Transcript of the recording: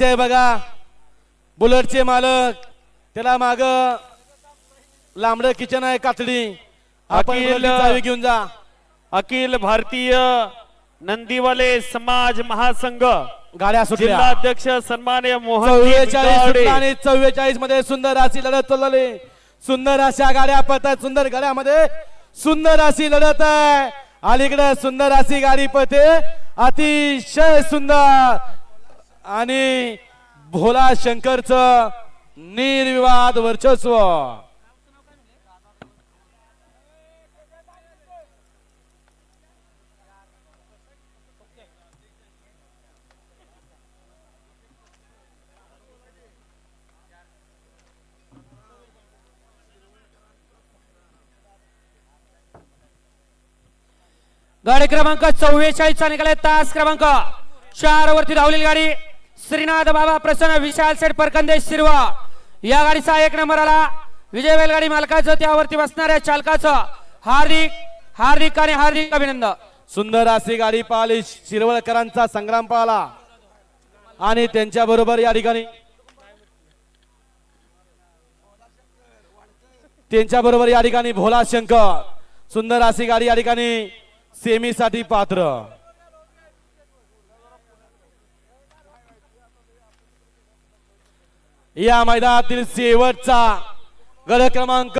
ते बघा. बुलेटचे मालक. त्याला माग. लांबड किचन आहे कातडी. अखिल- चावी घेऊन जा. अखिल भारतीय नंदीवाले समाज महासंघ. गाड्या सुटल्या. जिल्हाध्यक्ष सन्मान्य मोहन चव्वेचाळीसमध्ये सुंदर अशी लढत चालली. सुंदर अशा गाड्या पळतात सुंदर गाड्यामध्ये सुंदर अशी लढत आहे. अलीकडे सुंदर अशी गाडी पळते. अतिशय सुंदर. आणि भोला शंकरच निर्विवाद वर्चस्व. गाडी क्रमांक चव्वेचाळीस चा तास क्रमांक चार वरती धावलेली गाडी. श्रीनाथ बाबा प्रसन्न विशाल सेठ परकंदेश शिरवा. या गाडीचा एक नंबर आला. विजय बैलगाडी मालकाचं त्यावरती बसणाऱ्या चालकाचं हार्दिक हार्दिक आणि हार्दिक अभिनंदन. सुंदर अशी गाडी पाहिली. शिरवळकरांचा संग्राम पाहला. आणि त्यांच्या बरोबर या ठिकाणी त्यांच्या बरोबर या ठिकाणी भोला शंकर. सुंदर अशी गाडी या ठिकाणी सेमीसाठी पात्र. या मैदानातील शेवटचा गड क्रमांक